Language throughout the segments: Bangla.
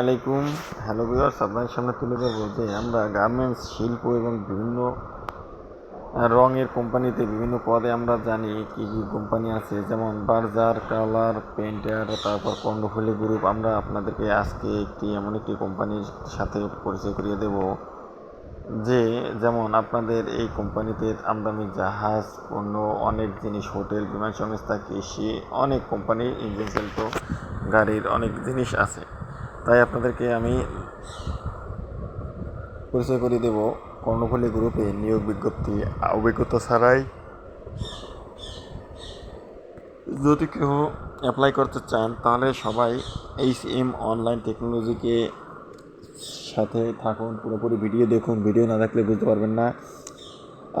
আলাইকুম। হ্যালো ভিউয়ার্স আপনাদের সামনে তুলে ধরবো যে আমরা গার্মেন্টস শিল্প এবং বিভিন্ন রঙের কোম্পানিতে বিভিন্ন পদে আমরা জানি কি কি কোম্পানি আছে। যেমন বার্জার, কালার পেন্টার তারপর কর্ণফুলি গ্রুপ আমরা আপনাদেরকে আজকে একটি এমন একটি কোম্পানির সাথে পরিচয় করিয়ে দেব যে যেমন আপনাদের এই কোম্পানিতে আমদানি জাহাজ অন্য অনেক জিনিস, হোটেল বিমান সংস্থা কৃষি, অনেক কোম্পানি ইঞ্জিন চালিত গাড়ির অনেক জিনিস আছে। তাই আপনাদেরকে আমি পরিচয় করিয়ে দেব কর্ণফুলী গ্রুপে নিয়োগ বিজ্ঞপ্তি, অভিজ্ঞতা ছাড়াই। যদি কেউ অ্যাপ্লাই করতে চান, তাহলে সবাই এইচ এম অনলাইন টেকনোলজিকে সাথে থাকুন, পুরোপুরি ভিডিও দেখুন। ভিডিও না দেখলে বুঝতে পারবেন না।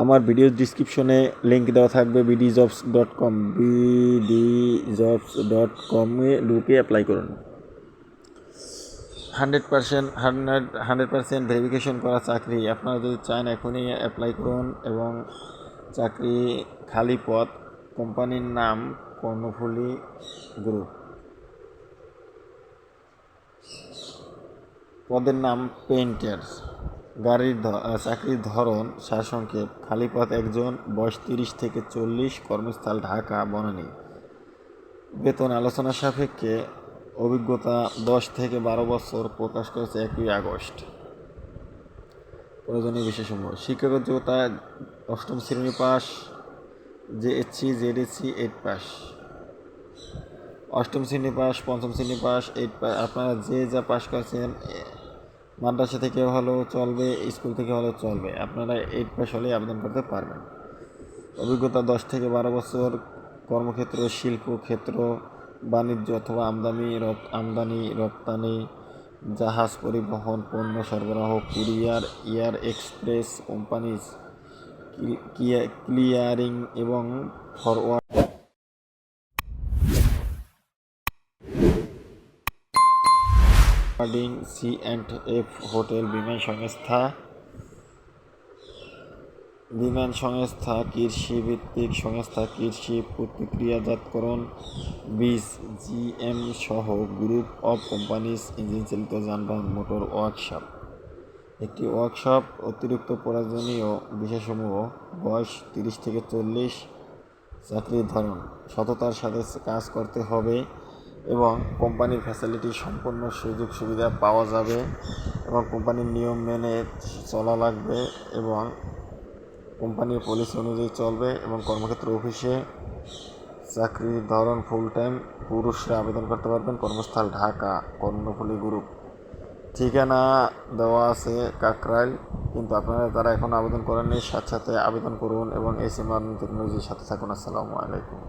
আমার ভিডিও ডিসক্রিপশনে লিঙ্ক দেওয়া থাকবে BD jobs dot com BD jobs dot কমে ঢুকে অ্যাপ্লাই করুন। Hundred percent, hundred hundred percent verification করা চাকরি। আপনারা যদি চান এখনই অ্যাপ্লাই করুন এবং চাকরি খালি পদ কোম্পানির নাম কর্ণফুলি গ্রুপ। পদের নাম পেইন্টার গাড়ির চাকরির ধরন, সারসংক্ষেপ। খালি পদ একজন, বয়স তিরিশ থেকে চল্লিশ, কর্মস্থল ঢাকা, বনানী। বেতন আলোচনা সাপেক্ষে অভিজ্ঞতা দশ থেকে বারো বছর প্রকাশ করেছে একই আগস্ট। প্রয়োজনীয় বিশেষসমূহ। শিক্ষাগত যোগ্যতা অষ্টম শ্রেণি pass, JSC, JDC, eight pass. অষ্টম শ্রেণি পাস, পঞ্চম শ্রেণি পাস, এইট পাস। আপনারা যে যা পাস করেছেন মাদ্রাসা থেকে হলেও চলবে, স্কুল থেকে হলেও চলবে। আপনারা এইট পাস হলেই আবেদন করতে পারবেন। অভিজ্ঞতা দশ থেকে বারো বছর, কর্মক্ষেত্র শিল্প ক্ষেত্র বাণিজ্য অথবা আমদানি আমদানি, রপ্তানি, জাহাজ পরিবহন, পণ্য সরবরাহ, courier, air express companies clearing এবং forwarding. C and F hotel বিমান সংস্থা বিমান সংস্থা কৃষি ভিত্তিক সংস্থা, কৃষি প্রতিক্রিয়াজাতকরণ বীজ জিএম সহ গ্রুপ অফ কোম্পানিজ ইঞ্জিন চালিত যানবাহন মোটর ওয়ার্কশপ। একটি ওয়ার্কশপ অতিরিক্ত প্রয়োজনীয় বিষয়সমূহ বয়স তিরিশ থেকে চল্লিশ, চাকরির ধরন, সততার সাথে কাজ করতে হবে এবং কোম্পানির ফ্যাসিলিটি সম্পূর্ণ সুযোগ সুবিধা পাওয়া যাবে এবং কোম্পানির নিয়ম মেনে চলা লাগবে এবং কোম্পানির পলিসি অনুযায়ী চলবে এবং কর্মক্ষেত্র অফিসে চাকরির ধরন ফুল টাইম পুরুষরা আবেদন করতে পারবেন। কর্মস্থল ঢাকা, কর্ণফুলি গ্রুপ ঠিকানা দেওয়া আছে কাকরাইল, কিন্তু আপনারা তারা এখন আবেদন করেননি, সাথে সাথে আবেদন করুন এবং এসি মার্ন টেকনোলজির সাথে থাকুন। আসসালামু আলাইকুম।